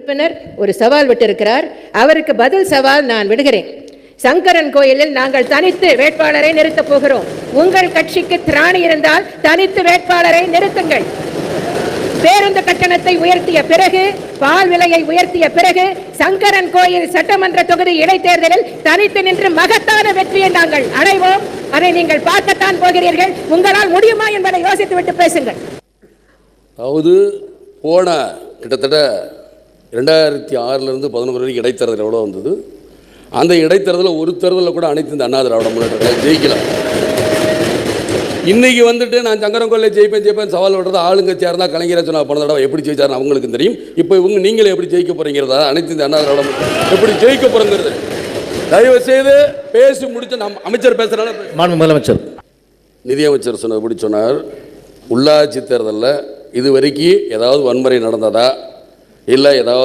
உறுப்பினர் ஒரு சவால் விட்டிருக்கிறார். அவருக்கு பதில் சவால் நான் விடுகிறேன். சங்கரன் கோயிலில் நாங்கள் தனித்து வேட்பாளரை நிறுத்தப் போகிறோம். உங்கள் கட்சிக்கு திராணி இருந்தால் தனித்து வேட்பாளரை நிறுத்துங்கள். பேருந்து கட்டணத்தை உயர்த்திய பிறகு பால் விலையை உயர்த்திய பிறகு சங்கரன் கோயில் சட்டமன்ற தொகுதி இடைத்தேர்தலில் தனித்து நின்று மகத்தான வெற்றியை நாங்கள் அடைவோம். அதை நீங்கள் பார்க்கத்தான் போகிறீர்கள். உங்களால் முடியுமா என்பதை யோசித்துவிட்டு பேசுங்கள். அதாவது போன கிட்டத்தட்ட ரெண்டாயிரத்தி ஆறிலிருந்து பதினோரு வரைக்கும் இடைத்தேர்தல் எவ்வளோ வந்தது? அந்த இடைத்தேர்தலில் ஒரு தேர்தலில் கூட அனைத்து இந்த அண்ணா திராவிட முன்னேற்ற கழகம் ஜெயிக்கல. இன்னைக்கு வந்துட்டு நான் சங்கரங்கோல்ல ஜெயிப்பேன் ஜெயிப்பேன் சவால் விடுறது ஆளுங்கட்சியாக இருந்தால் கலைஞரை சொன்னா போன தடவை எப்படி ஜெயிச்சாருன்னு அவங்களுக்கு தெரியும். இப்போ இவங்க நீங்களே எப்படி ஜெயிக்க போறீங்கிறதா? அனைத்து இந்த அண்ணா திராவிட எப்படி ஜெயிக்க போறோங்கிறது. தயவு செய்து பேசி முடிச்சு நம்ம அமைச்சர் மாண்பு முதலமைச்சர். நிதியமைச்சர் சொன்னபடி சொன்னார்? உள்ளாட்சி தேர்தலில் இது வரைக்கும் ஏதாவது வன்முறை நடந்ததா? இல்லை ஏதாவது